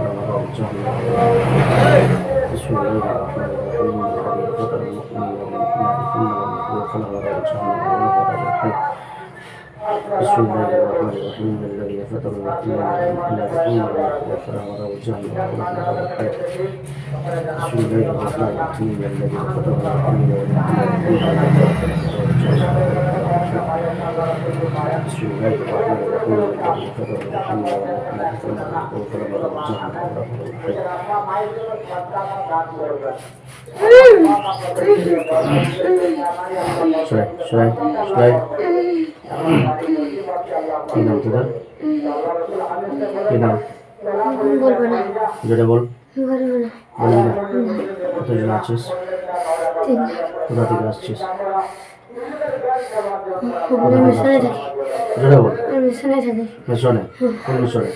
وادخل عذاب جهنم بسم الله الرحمن الرحيم الذي خلق المؤمنين والمؤمنات ثم لم يخلق عذاب جهنم ونفذ الحي بسم الله الرحمن الرحيم. الذي فطر الرحمن الرحيم. الذي فطر الرحمن بسم شوي شوي شوي. কি নাম তোরা? কি নাম? বলব না। বলবি না। আসছিস? মিশনে থাকি। যেটা বল। মিশনে থাকি। মিশনে? কোন মিশনে?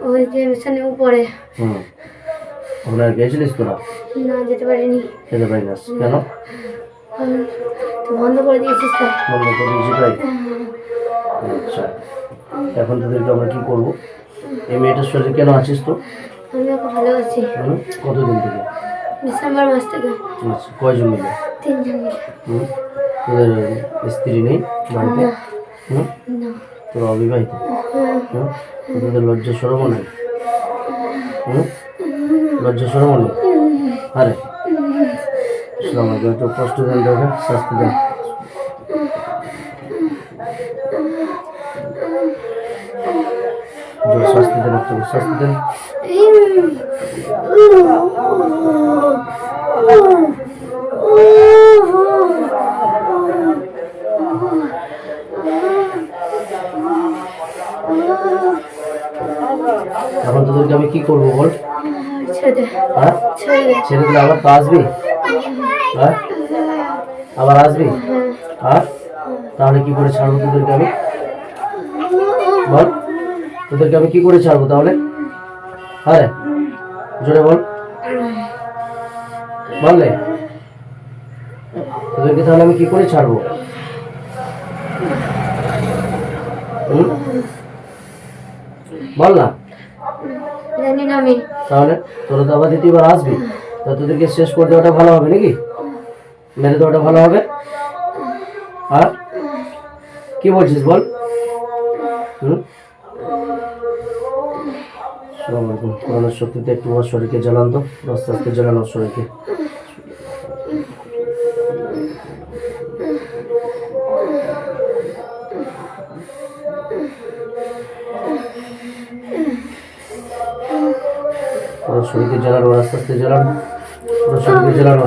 ওই যে মিশনে উপরে। হুম। ওখানে গেছিলিস তোরা? না যেতে পারিনি। যেতে পারিনি কেন? বন্ধ করে দিয়েছিস তো? বন্ধ করে দিয়েছি তাই। আচ্ছা এখন তোদেরকে আমরা কি করব? এই মেয়েটার শরীরে কেন আছিস তো? আমি ওকে ভালোবাসি। কতদিন থেকে? ডিসেম্বর মাস থেকে। আচ্ছা কয়জন মিলে? তিনজন মিলে? তোদের স্ত্রী নেই বাড়িতে? না। অবিবাহিত? হ্যাঁ? তোদের লজ্জা সরমও নেই? লজ্জা সরমও নেই? আরে ইসলাম আগে একটু কষ্ট দেন তোকে শাস্তি এখন তোদেরকে আমি কি করব বল? হ্যাঁ? ছেড়ে আবার তো আসবি? হ্যাঁ? আবার আসবি? হ্যাঁ তাহলে কি করে ছাড়বো তোদেরকে আমি? বল। তোদেরকে আমি কি করে ছাড়বো তাহলে? হ্যাঁ জোরে বল। বললে তোদেরকে তাহলে আমি কি করে ছাড়বো? বল না। জানি না আমি তাহলে তোরা তো আবার দ্বিতীয়বার আসবি তা তোদেরকে শেষ করে দেওয়াটা ভালো হবে নাকি মেরে দেওয়াটা ভালো হবে আর কি বলছিস বল হুম শক্তিতে একটু আমার শরীরকে জ্বালান তো আস্তে আস্তে জ্বালানো শরীরকে পুরো শরীরকে জ্বালানো আস্তে আস্তে জ্বালানো, পুরো শরীরকে জ্বালানো।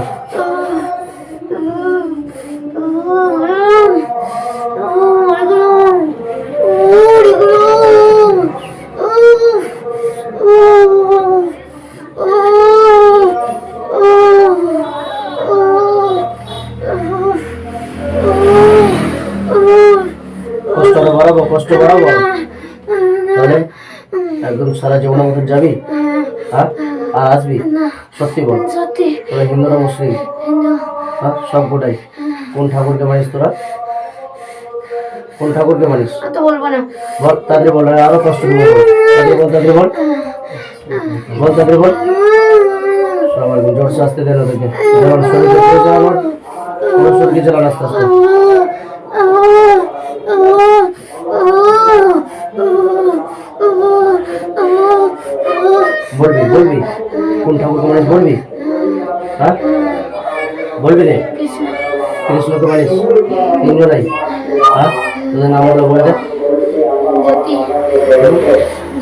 কষ্টটা বাড়াবো, কষ্ট বাড়াবো। তাহলে একদম সারা জীবনের মতন যাবি। হ্যাঁ? আর আসবি? সত্যি বল। তোরা হিন্দুরা মুসলিম। হ্যাঁ সব গোটাই। কোন ঠাকুরকে মানিস তোরা? কোন ঠাকুরকে মানিস? বল তাদের বল আরও কষ্ট বল। তাদের বল তাদের বল। বল তাদের বল। সবার জোর শাস্তি দেন ওদেরকে যেমন পুরো চালানোর পুরো শরীরকে চালান আস্তে আস্তে। বলবি বলবি। কোন ঠাকুরকে মানিস বলবি? হ্যাঁ? বলবি রে। কৃষ্ণ। কৃষ্ণকে মানিস তিনজনাই হ্যাঁ? তোদের নাম বলে দে।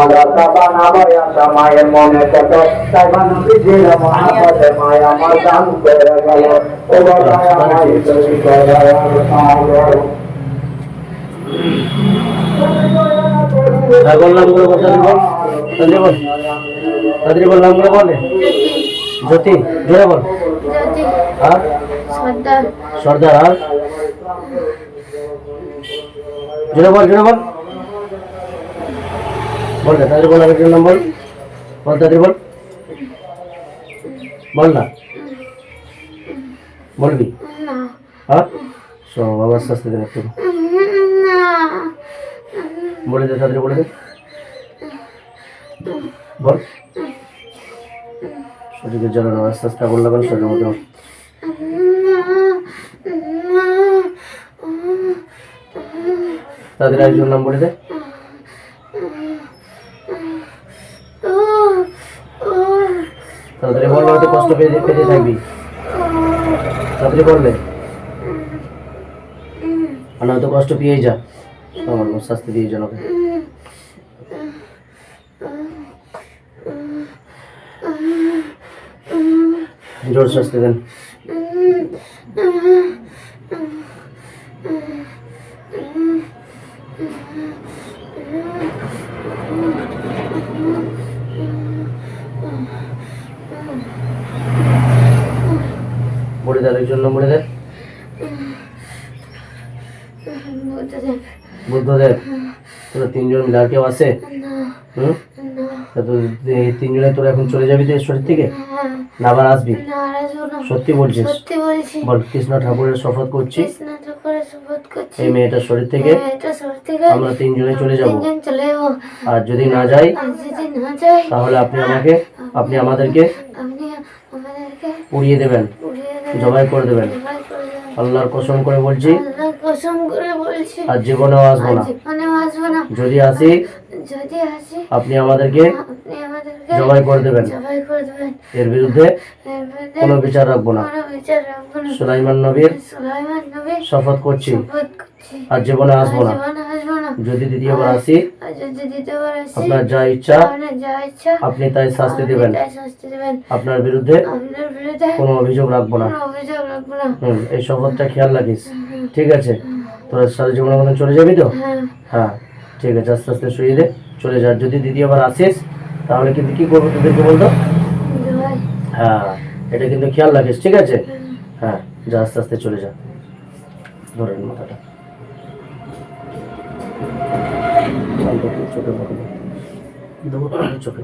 মাদ্রাসা বানাবায়া মনে কত তাই দিল মহাপদে মায়া আমার দান করে গেল ও বাবায়া করে জ্যোতি। জোরে বল আর? সর্দার। আর? জোরে বল জোরে বল। বল না তাড়াতাড়ি বল আরেকজন নাম বল বল। তাড়াতাড়ি বল বল না। বলবি হ্যাঁ? শোনো বাবা আস্তে আস্তে দেন একটু বলে দে তাড়াতাড়ি বলে দে। বল। শরীরের জন্য না আস্তে আস্তে আগুন লাগান শরীরের মধ্যে তাদের একজন নাম বলে দে। তাড়াতাড়ি বললে হয়তো কষ্ট পেয়ে পেতে থাকবি। তাড়াতাড়ি বললে আর হয়তো কষ্ট পেয়েই যা। আমার শাস্তি দিয়ে যেন জোর শাস্তি দেন বলে দেয় একজন নাম বলে দেয় বুদ্ধদেব তোরা তিনজন মিলে আর কেউ আছে? হুম? তিনজনে তোরা এখন চলে যাবি তো শরীর থেকে? না আবার আসবি সত্যি বলছিস? বল কৃষ্ণ ঠাকুরের শপথ করছি। এই মেয়েটার শরীর থেকে? আমরা তিনজনে চলে যাব। আর যদি না যাই? তাহলে আপনি আমাকে আপনি আমাদেরকে উড়িয়ে দেবেন। জবাই করে দেবেন। আল্লাহর কসম করে বলছি কসম করে বলছি। আর জীবনেও আসব না। যদি আসি যদি আসি আপনি আমাদেরকে আপনি আমাদেরকে জবাই করে দেবেন। এর বিরুদ্ধে কোনো বিচার রাখব না। সুলাইমান নবীর শপথ করছি। আর জীবনে আসব না। জীবনে যদি দ্বিতীয়বার আসি আপনার যা ইচ্ছা আপনি তাই শাস্তি দেবেন। আপনার বিরুদ্ধে কোনো অভিযোগ রাখব না। এই শপথটা খেয়াল রাখিস। ঠিক আছে? তোরা সারা জীবনের মতন চলে যাবি তো? হ্যাঁ। হ্যাঁ ঠিক আছে। আস্তে আস্তে শুয়ে দে চলে যা। যদি দ্বিতীয়বার আসিস তাহলে কিন্তু কি করব তোদেরকে বলতো? হ্যাঁ এটা কিন্তু খেয়াল রাখিস ঠিক আছে? হ্যাঁ যা আস্তে আস্তে চলে যা। ধরেন মাথাটা। চোখে চোখে